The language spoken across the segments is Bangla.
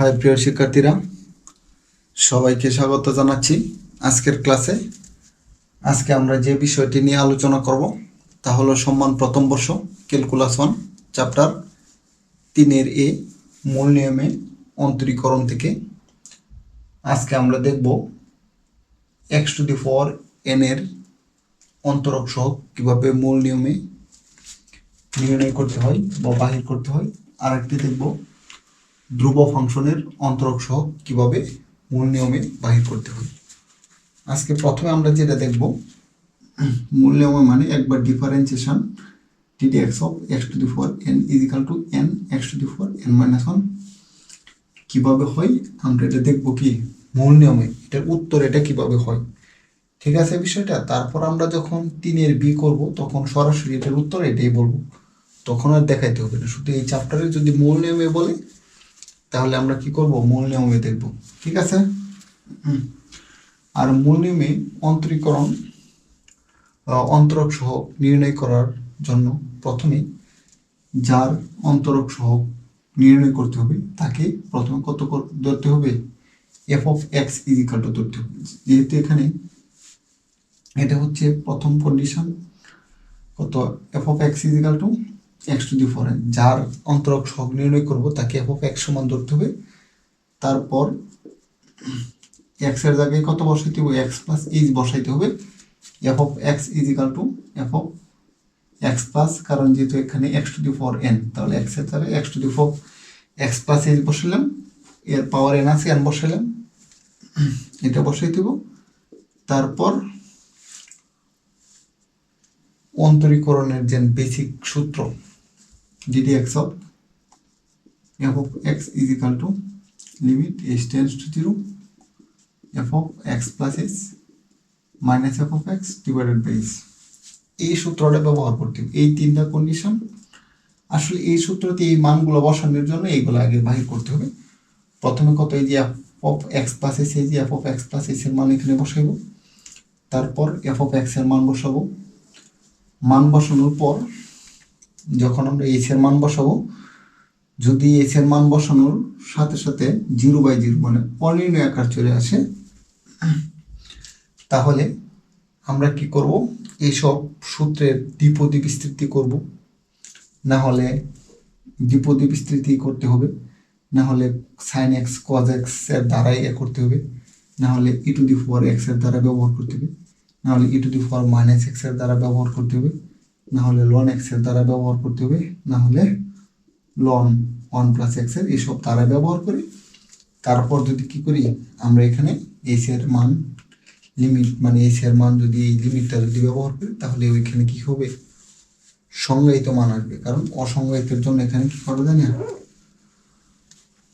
হাই, প্রিয় শিক্ষার্থীরা, সবাইকে স্বাগত জানাচ্ছি আজকের ক্লাসে। আজকে আমরা যে বিষয়টি নিয়ে আলোচনা করব, তা হলো সম্মান প্রথম বর্ষ, ক্যালকুলাস ওয়ান, চ্যাপ্টার তিনের এ, মূল নিয়মে অন্তরীকরণ থেকে। আজকে আমরা দেখব x to the four n এর অন্তরক সহ কীভাবে মূল নিয়মে নির্ণয় করতে হয় বা বাহির করতে হয়। আর একটি দেখব ধ্রুব ফাংশনের অন্তরক সহ কীভাবে মূল নিয়মে বাহির করতে হয়। আজকে প্রথমে আমরা যেটা দেখব, মূল নিয়মে মানে একবার differentiation x of x to the four n is equal to n x to the four n minus one কীভাবে হয়, আমরা এটা দেখব কি? মূল নিয়মে, এটার উত্তর এটা কীভাবে হয়? ঠিক আছে বিষয়টা? তারপর আমরা যখন তিনের বি করব, তখন সরাসরি এটার উত্তর এটাই বলব। তখন আর দেখাইতে হবে না। শুধু এই চ্যাপ্টারে যদি মূল নিয়মে বলে তাহলে আমরা কি করব? মূল নিয়মে দেখব। ঠিক আছে? আর মূল নিয়মে অন্তরীকরণ অন্তরক সহ নির্ণয় করার জন্য প্রথমে যার অন্তরক সহ নির্ণয় করতে হবে, তাকে প্রথমে কত ধরতে হবে? F of x is equal to ধরতে হবে। যেহেতু এখানে এটা হচ্ছে প্রথম কন্ডিশন কত? F of x is equal to x to the four n যার অন্তরক সহগ নির্ণয় করব, তাকে এফ অফ এক্স সমান ধরতে হবে। তারপর এক্সের জায়গায় কত বসাইতে হবে? এক্স প্লাস এইচ বসাইতে হবে। F of x is equal to f of x plus কারণ যেহেতু এখানে x to the four n তাহলে এক্সের জায়গায় x to the four x plus h বসালাম এর পাওয়ার এন আছে এন বসালাম এটা বসাই দেব তারপর অন্তরীকরণের যে বেসিক সূত্র d d x of f of x is equal to limit s tends to zero f of x plus s minus f of x divided by s এই সূত্রটা ব্যবহার করতে এই তিনটা কন্ডিশন আসলে এই সূত্রতে এই মানগুলো বসানোর জন্য এইগুলো আগে বাহির করতে হবে। প্রথমে কত এই যে f of x plus s এই যে f of x plus s এর মান এখানে বসাইব। তারপর এফ অফ এক্সের মান বসাবো। মান বসানোর পর যখন আমরা এইচ এর মান বসাবো, যদি এইচ এর মান বসানোর সাথে সাথে জিরো বাই জিরো মানে অনির্ণয় আকার চলে আসে, তাহলে আমরা কি করব? এইসব সূত্রের দ্বিপদী বিস্তৃতি করব। না হলে দ্বিপদী বিস্তৃতি করতে হবে। না হলে সাইন এক্স কজ এক্সের দ্বারাই এ করতে হবে। না হলে ই টু দি ফোর এক্সের দ্বারা ব্যবহার করতে হবে। না হলে e to the four minus এক্সের দ্বারা ব্যবহার করতে হবে। না হলে লন এক্সের দ্বারা ব্যবহার করতে হবে, না হলে লন ওয়ান প্লাস এক্সের এইসব দ্বারা ব্যবহার করি। তারপর যদি কি করি, আমরা এখানে এর মান লিমিট মানে এর মান যদি এই লিমিটটা যদি ব্যবহার করি, তাহলে ওইখানে কি হবে? সংজ্ঞায়িত মান আসবে। কারণ অসংজ্ঞায়িতের জন্য এখানে কি করা যায় না?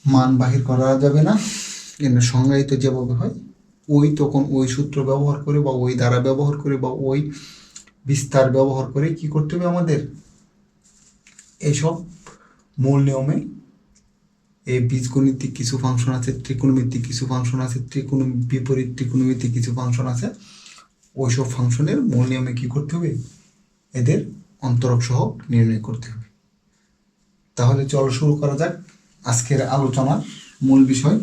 মান বাহির করা যাবে না। কিন্তু সংজ্ঞায়িত যেভাবে হয়, ওই তখন ওই সূত্র ব্যবহার করে বা ওই দ্বারা ব্যবহার করে বা ওই বিস্তার ব্যবহার করে কি করতে হবে আমাদের? এইসব মূল নিয়মে এই বীজগণিতিক কিছু ফাংশন আছে, ত্রিকোণমিতিক কিছু ফাংশন আছে, ত্রিকোণ বিপরীত ত্রিকোণমিতিক কিছু ফাংশন আছে। ওইসব ফাংশনের মূল নিয়মে কি করতে হবে? এদের অন্তরক সহ নির্ণয় করতে হবে। তাহলে চলো শুরু করা যাক আজকের আলোচনার মূল বিষয়।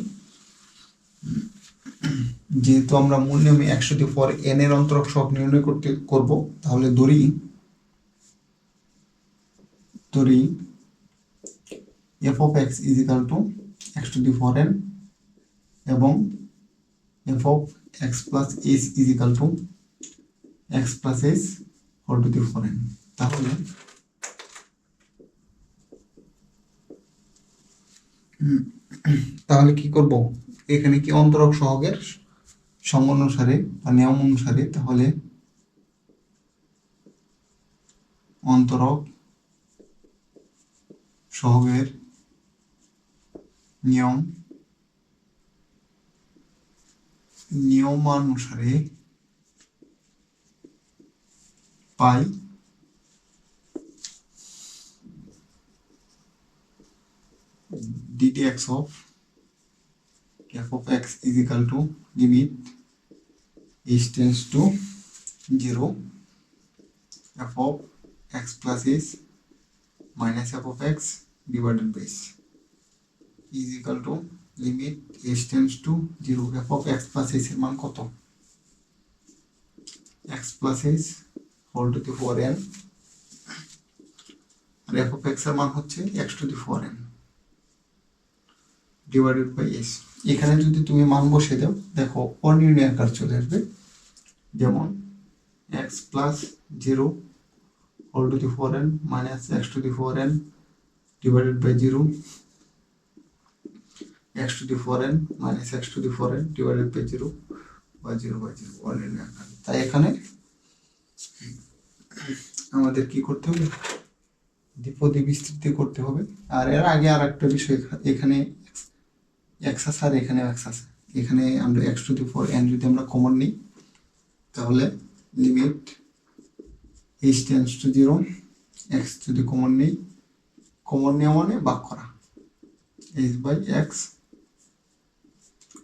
যেহেতু আমরা মূল নিয়মে একশো দি পর এন এর অন্তরক সহগ নির্ণয় করতে করব, তাহলে ধরি ধরি f of x is equal to x the four n এবং f of x plus s is equal to x plus s whole to the four n তাহলে তাহলে কি করব? এখানে কি অন্তরক সহগের সঙ্গ অনুসারে বা নিয়ম অনুসারে তাহলে অন্তরক সহগের নিয়ম নিয়মানুসারে পাই। F of x is equal to limit h tends to 0 f of x plus s minus f of x divided by s is equal to limit s tends to zero f of x plus s এর মান কত? Plus s whole to the four n R f of এক্সের মান হচ্ছে to the four n divided by s এখানে যদি তুমি মান বসে দাও, দেখো অনির্ণয় আকার চলে আসবে। যেমন x plus zero whole to the four n minus x to the four n divided by 0 x to the 4n minus x to the 4n divided by 0 by 0 by 0 already আকার তাই এখানে আমাদের কি করতে হবে? দ্বিপদী বিস্তৃতি করতে হবে। আর এর আগে আর একটা বিষয় এখা- এখানে এক্স আছে আর এখানে এক্স আছে। এখানে আমরা x to the four n যদি আমরা কমন নিই, তাহলে limit h tends to zero x যদি কমন নিই কমন নিয়ম মানে বাক করা। H by x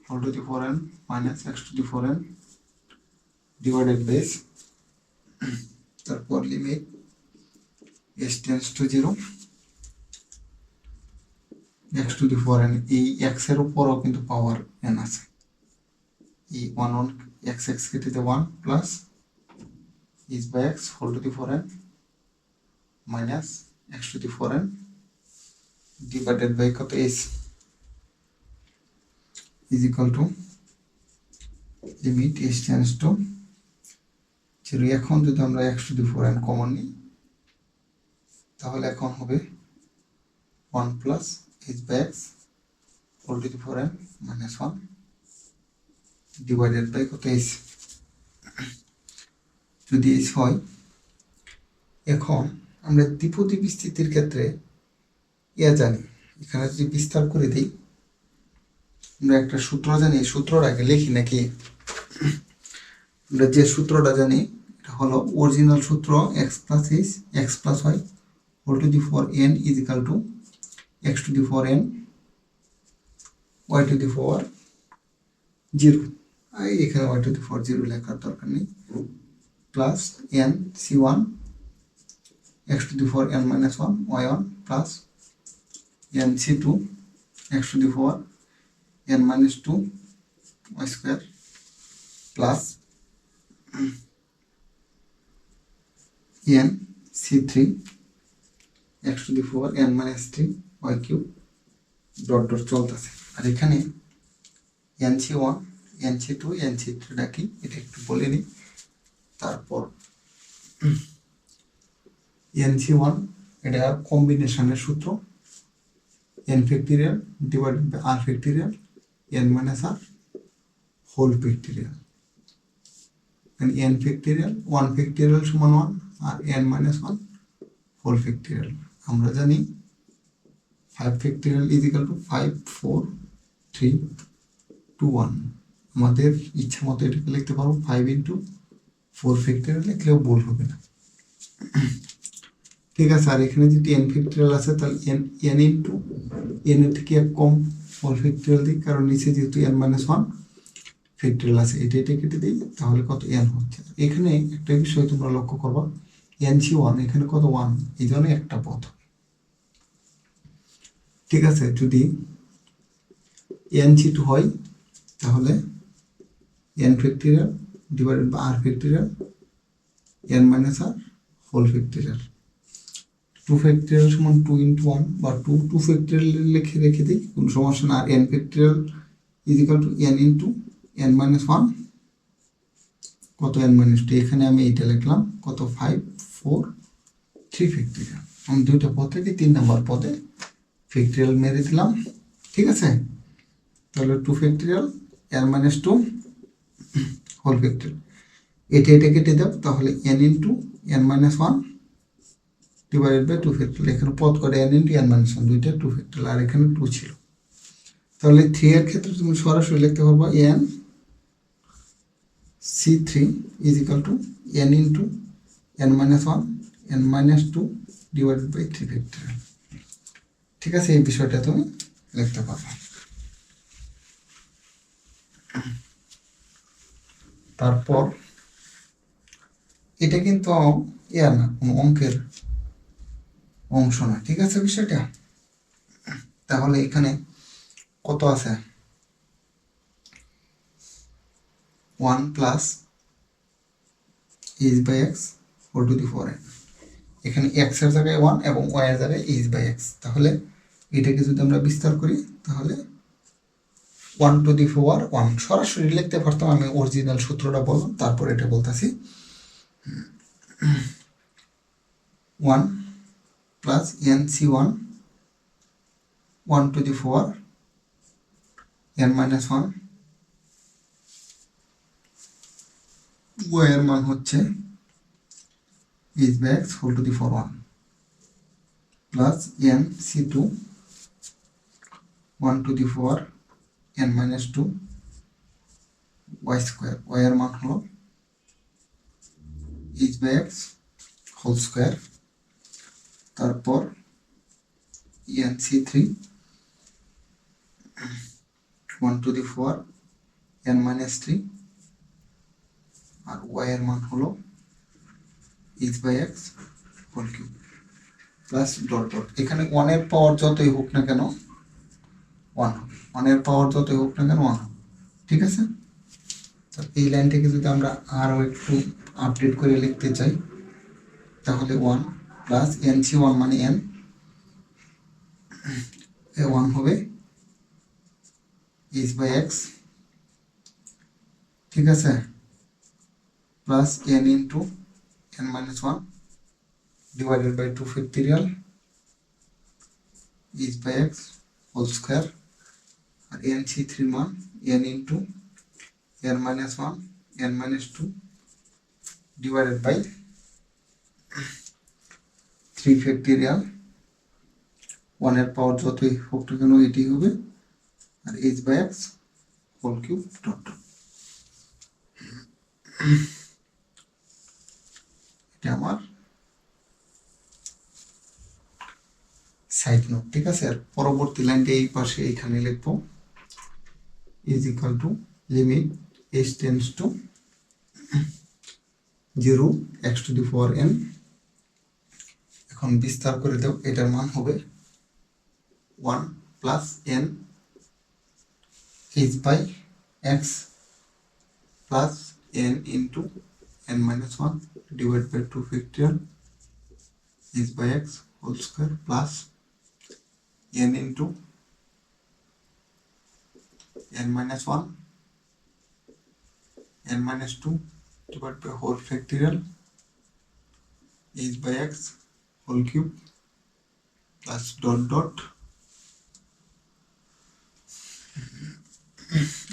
whole to the four n minus x to the four n divided by তারপর limit s tends to zero x to the four n এই এক্সের উপরও কিন্তু পাওয়ার এন আছে। এই one one x x কেটেতে one plus is by x whole to the four n minus x to the four n divided by কত is is equal to limit s tends to zero এখন যদি আমরা x to the 4 n common নিই, তাহলে এখন হবে 1 plus h by x whole to the 4 n minus 1 divided by কত is যদি s হয়, এখন আমরা দ্বিপদী বিস্তৃতির ক্ষেত্রে ইয়া জানি। এখানে যদি বিস্তার করে দিই, আমরা একটা সূত্র জানি, এই সূত্রটা আগে লিখি নাকি? আমরা যে সূত্রটা জানি, এটা হলো অরিজিনাল সূত্র x plus h x plus y whole to the four n is equal to x to the four n y to the four zero এখানে y to the four zero লেখার দরকার নেই। Plus one x to the four n minus one y one plus n c2 x to the power n minus 2 y square, plus n c3 x to the power n minus 3 y cube dot dot চলতেছে আর এখানে n c one n c two n c three ডাকি এটা একটু বলে নিই তারপর এন সি ওয়ান এটা কম্বিনেশনের সূত্র factorial divided by r factorial n minus r whole factorial and n factorial 1 factorial সমান 1 আর n minus 1 whole factorial আমরা জানি 5 factorial is equal to 5 4 3 2 1 আমাদের ইচ্ছা মতো এটাকে লিখতে পারব 5 ইন্টু 4 factorial লিখলেও ভুল হবে না। ঠিক আছে, আর এখানে যদি এন ফ্যাক্টরিয়াল আছে, তাহলে এন এন ইন্টু এন এর থেকে এক কম ফোর ফ্যাক্টরিয়াল দিই কারণ নিচে যেহেতু এন মাইনাস ওয়ান ফ্যাক্টরিয়াল আছে, এটা এটা কেটে দিই, তাহলে কত এন হচ্ছে। এখানে একটা বিষয় তোমরা লক্ষ্য করবা এন সি ওয়ান এখানে কত ওয়ান এই জন্য একটা পথ। ঠিক আছে, যদি এন সি টু হয়, তাহলে n factorial divided by r factorial n minus r whole factorial two factorial সমান টু ইন্টু ওয়ান বা টু টু ফ্যাক্টরিয়াল লিখে রেখে দিই, কোনো সমস্যা না। আর n factorial is equal to n into n minus one কত এন মাইনাস টু এখানে আমি এইটা লিখলাম, কত ফাইভ ফোর থ্রি ফ্যাক্টরিয়াল আমি দুইটা পদ থেকে তিন নাম্বার পদে ফ্যাক্টরিয়াল মেরে দিলাম, ঠিক আছে? তাহলে two factorial n minus two whole factorial এটা এটা কেটে দাও, তাহলে n into n minus one divided by two factorial এখানে পদ করে n into n minus one দুইটা টু ফ্যাক্টরিয়াল আর এখানে টু ছিল। তাহলে থ্রি এর ক্ষেত্রে তুমি সরাসরি লিখতে পারব n C three is equal to n into n minus one n minus two divided by three factorial ঠিক আছে, এই বিষয়টা তুমি লিখতে পারো। তারপর, এটা কিন্তু ইয়া না, কোনো অঙ্কের অংশ না, ঠিক আছে বিষয়টা? তাহলে এখানে কত আছে? One plus h by x four to the four x এখানে এক্সের জায়গায় ওয়ান এবং ওয়াই এর জায়গায় এইচ বাই এক্স তাহলে এটাকে যদি আমরা বিস্তার করি, তাহলে one to the four one সরাসরি লিখতে পারতাম আমি অরিজিনাল সূত্রটা বললাম তারপর এটা বলতেছি। One plus n C one one to the four n minus one y এর মান হচ্ছে x whole to the four one plus n C two one to the four n minus two y square y এর মান হলো h by x whole square তারপর C three one to the four n minus three R y এর মান হলো h by x whole cube plus dot dot এখানে ওয়ানের পাওয়ার যতই হোক না কেন ওয়ান হবে। ওয়ানের পাওয়ার যতই হোক না কেন ওয়ান ঠিক আছে? তো এই লাইনটাকে যদি আমরা আরও একটু আপডেট করে লিখতে চাই, তাহলে one plus n C one মানে এন এ ওয়ান হবে এইচ বাই এক্স ঠিক আছে? Plus n into n minus one divided by 2 factorial is by x whole square আর n c 3 মান n into n minus 1 n minus 2 divided by 3 factorial 1 এর পাওয়ার যতই হোক না কেন এটি হবে আর h by x whole cube dot আমার? সাইড নোট ঠিক আছে? আর পরবর্তী লাইনটা এই পাশে এইখানে লিখব। Is equal to limit s tends to zero x to the four n এখন বিস্তার করে দেব এটার মান হবে one plus n h by x plus n into N minus one divide by two factorial H by X whole square plus n into n minus 1 n minus 2 divided by whole factorial h by x whole cube plus dot dot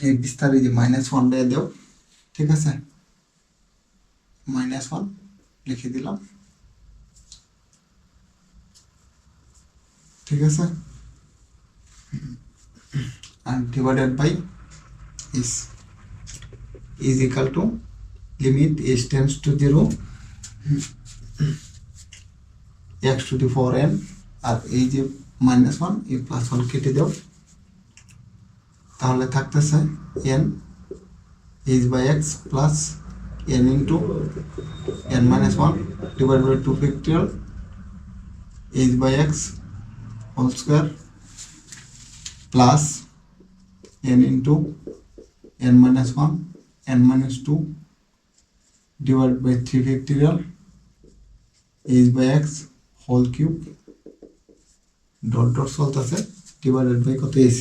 এই বিস্তারে যে মাইনাস ওয়ান দিয়ে দেও ঠিক আছে মাইনাস ওয়ান লিখে দিলাম। ঠিক আছে? And divided by is is equal to limit s tends to 0 x to the 4n আর এই যে মাইনাস ওয়ান এই প্লাস ওয়ান কেটে দাও। তাহলে থাকতেছে n h by x plus n into n minus one divide by two factorial h by x whole square plus n into n minus 1 n minus 2 divided by 3 factorial h by x whole cube dot dot চলতেছে ডিভাইডেড বাই কত এস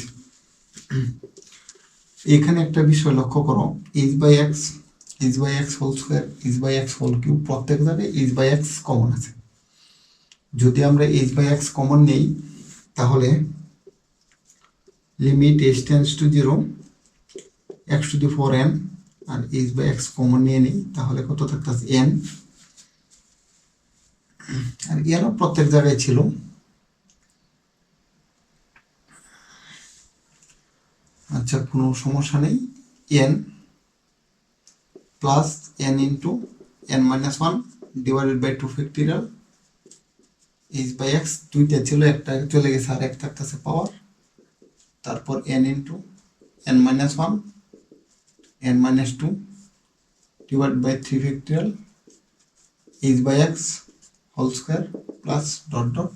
এখানে একটা বিষয় লক্ষ্য করো, h by x h by x whole square h by x whole cube প্রত্যেক জায়গায় এইচ বাই এক্স কমন আছে। যদি আমরা এইচ বাই এক্স কমন নেই, তাহলে limit s tends to zero x to the four n R h by x common নিয়ে নিই, তাহলে কত থাকতেছে এন আর এনও প্রত্যেক জায়গায় ছিল। আচ্ছা কোনো সমস্যা নেই। N plus n into n minus one divided by two factorial h by x দুইটা ছিল, একটা চলে গেছে আর এক থাকতেছে পাওয়ার তারপর n into n minus one n minus two divide by three factorial h by x whole square plus dot dot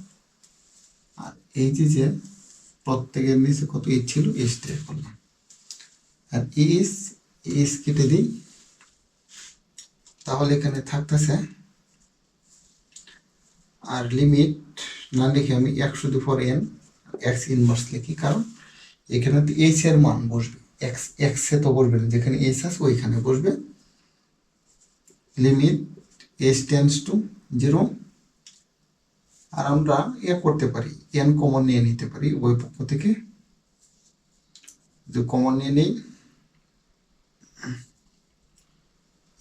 আর এই যে প্রত্যেকের নিচে কত এইচ ছিল এইচ দিয়ে করলাম। আর এইচ এস কেটে দিই। তাহলে এখানে থাকতেছে। আর লিমিট না লিখে আমি একশো to for n x inverse লিখি, কারণ এখানে তো এইচ এর মান বসবে। এক্স এক্সে তো বসবে না, যেখানে এইচ আছে ওইখানে বসবে। Limit h tends to zero আর আমরা ইয়ে করতে পারি এন কমন নিয়ে নিতে পারি ওই পক্ষ থেকে। যে কমন নিয়ে নেই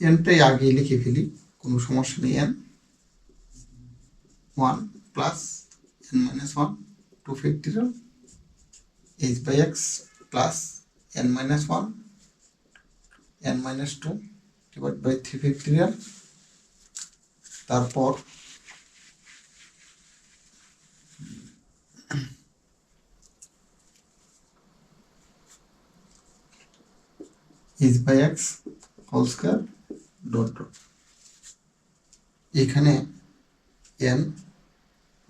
এনটাই আগে লিখে ফেলি, কোনো সমস্যা নেই, n one plus n minus one, two factorial h by x plus n minus one, n minus two, divide by three factorial তারপর h by x whole square dot dot এখানে n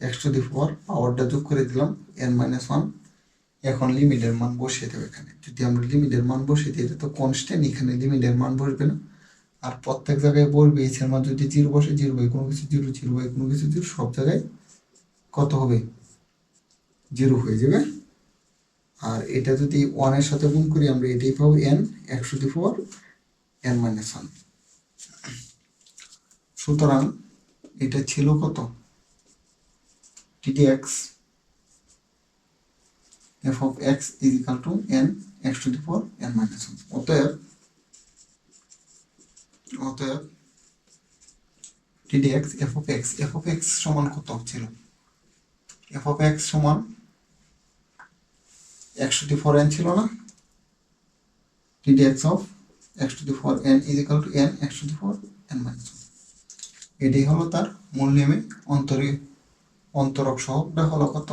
x to the four পাওয়ারটা যোগ করে দিলাম এন মাইনাস ওয়ান এখন লিমিটের মান বসিয়ে দেবো এখানে। যদি আমরা লিমিটের মান বসিয়ে দিই তো কনস্ট্যান্ট এখানে লিমিটের মান বসবে না। আর প্রত্যেক জায়গায় বলবে এর মান যদি জিরো বসে জিরো হয় কোনো কিছু জিরো জিরো হয় কোনো কিছু জিরো সব জায়গায় কত হবে? জিরো হয়ে যাবে। আর এটা যদি ওয়ানের সাথে গুণ করি, আমরা এটাই পাবো এন একশো the four n minus one সুতরাং এটা ছিল কত? T d x f of x is two n x to four n minus one অতএব অতএব t d f of x f of x সমান কত ছিল? এফ অফ এক্স সমান একশো টি ফোর এন ছিল না? T d x of x to four n is two n x to four n minus এটাই হলো তার মূল নিয়মে অন্তরে অন্তরক সহগটা হলো কত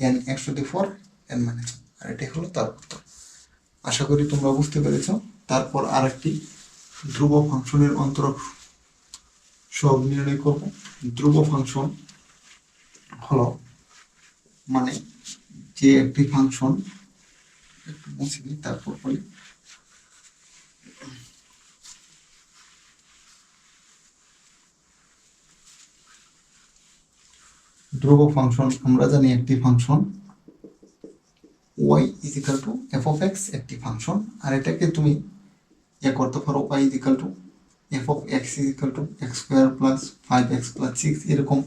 এন একশো দি ফোর এন মাইনাস আর এটি হলো তার উত্তর। আশা করি তোমরা বুঝতে পেরেছ। তারপর আরেকটি ধ্রুব ফাংশনের অন্তরক সহগ নির্ণয় করব। ধ্রুব ফাংশন হলো মানে যে একটি ফাংশন, একটু মুছে দিই তারপর বলি। ধ্রুব ফাংশন আমরা জানি একটি function y is equal to f of x একটি ফাংশন আর এটাকে তুমি এ করতে পারো y is equal to f of x is equal to x square plus five x plus six এরকম।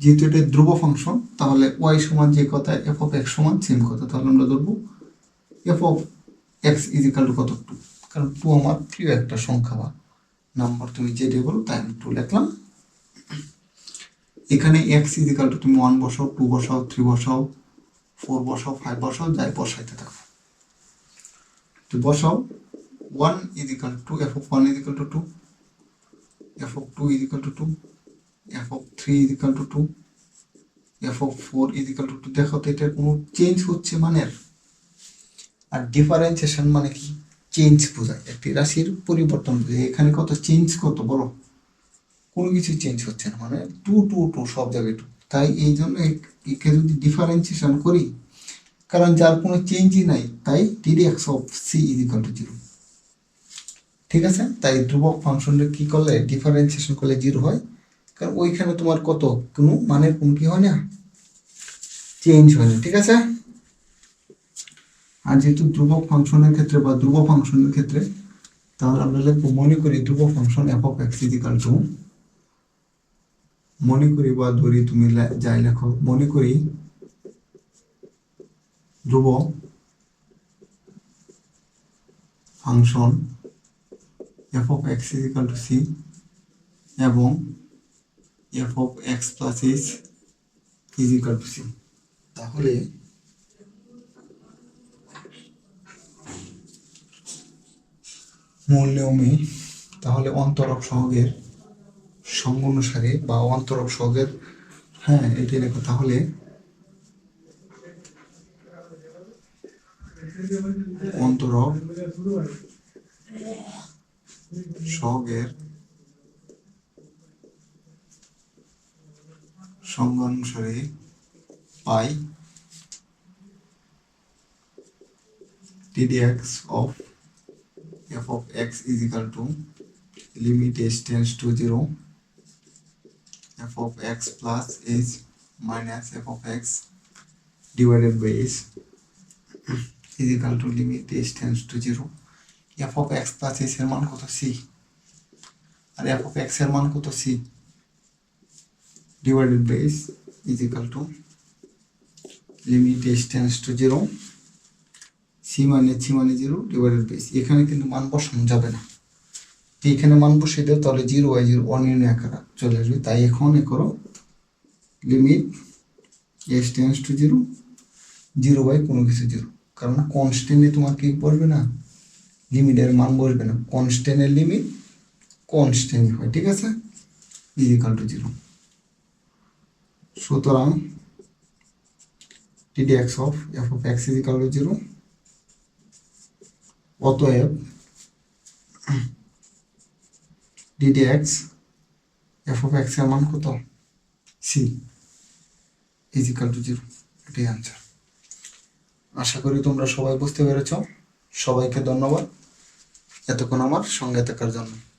যেহেতু এটা ধ্রুব ফাংশন তাহলে ওয়াই সমান যে কথা এফ অফ এক্স সমান সেম কথা, তাহলে আমরা ধরবো f of x is equal to কত? টু কারণ টু আমার প্রিয় একটা সংখ্যা বা নাম্বার তুমি যে বলো তাই আমি টু লিখলাম। এখানে এক্স ইজিক্যাল টু তুমি ওয়ান বসাও টু বসাও থ্রি বসাও ফোর বসাও ফাইভ বসাও, যাই বসাইতে থাকো। তো বসাও one is equal to f of one is equal to two f of two is equal to two f of three is equal to two f of four is equal to two দেখো তো এটার কোনো চেঞ্জ হচ্ছে মানের? আর ডিফারেন্সিয়েশন মানে কি? চেঞ্জ বোঝায়। একটি রাশির পরিবর্তন বোঝায়। এখানে কত? চেঞ্জ কত? বলো। কোনো কিছু চেঞ্জ হচ্ছে না। মানে টু টু টু সব জায়গায় টু। তাই এই জন্য একে যদি ডিফারেন্সিয়েশন করি, কারণ যার কোনো চেঞ্জই নাই, তাই d d x of c is equal to zero ঠিক আছে? তাই ধ্রুবক ফাংশনটা কী করলে? ডিফারেন্সিয়েশন করলে জিরো হয়। কারণ ওইখানে তোমার কত? কোনো মানের কোনো কি হয় না। চেঞ্জ হয় না। ঠিক আছে? আর যেহেতু ধ্রুবক ফাংশনের ক্ষেত্রে বা ধ্রুব ফাংশনের ক্ষেত্রে, তাহলে আমরা লিখব, মনে করি ধ্রুব function f of x is equal to মনে করি বা ধরি তুমি যাই লেখো মনে করি ধ্রুব function f of x is equal to c এবং f of x plus h is equal to c তাহলে মূল নিয়মে তাহলে অন্তরক সহগের সঙ্গ অনুসারে বা অন্তরক সহগের হ্যাঁ এটাই লেখো তাহলে অন্তরক সঙ্গ অনুসারে পাই ddx of f of x is equal to limit h tends to 0 f of x plus h minus f of x divided by h is equal to limit h tends to 0 f of x plus h এর মান কত c R f of x এর মান কত c divided by h is equal to limit h tends to 0 c মানে c মানে 0 divided by h এখানে কিন্তু মান বসানো যাবে না তো এখানে মান বসিয়ে দাও তাহলে জিরো বাই জিরো অনির্ণয় আকার চলে আসবে। তাই এখন এ করো limit s tends to zero zero by কোনো কিছু জিরো কারণ কনস্ট্যান্টে তোমার কি বসবে না? লিমিটের মান বসবে না। কনস্ট্যান্টের লিমিট কনস্ট্যান্ট হয়, ঠিক আছে? ইজিক্যাল টু জিরো সুতরাং t d x of f of x is equal to zero অতএব d d x f of এক্সের মান কত? C is equal to zero এটাই আনসার আশা করি তোমরা সবাই বুঝতে পেরেছ। সবাইকে ধন্যবাদ। এতক্ষণ আমার সঙ্গে থাকার জন্য।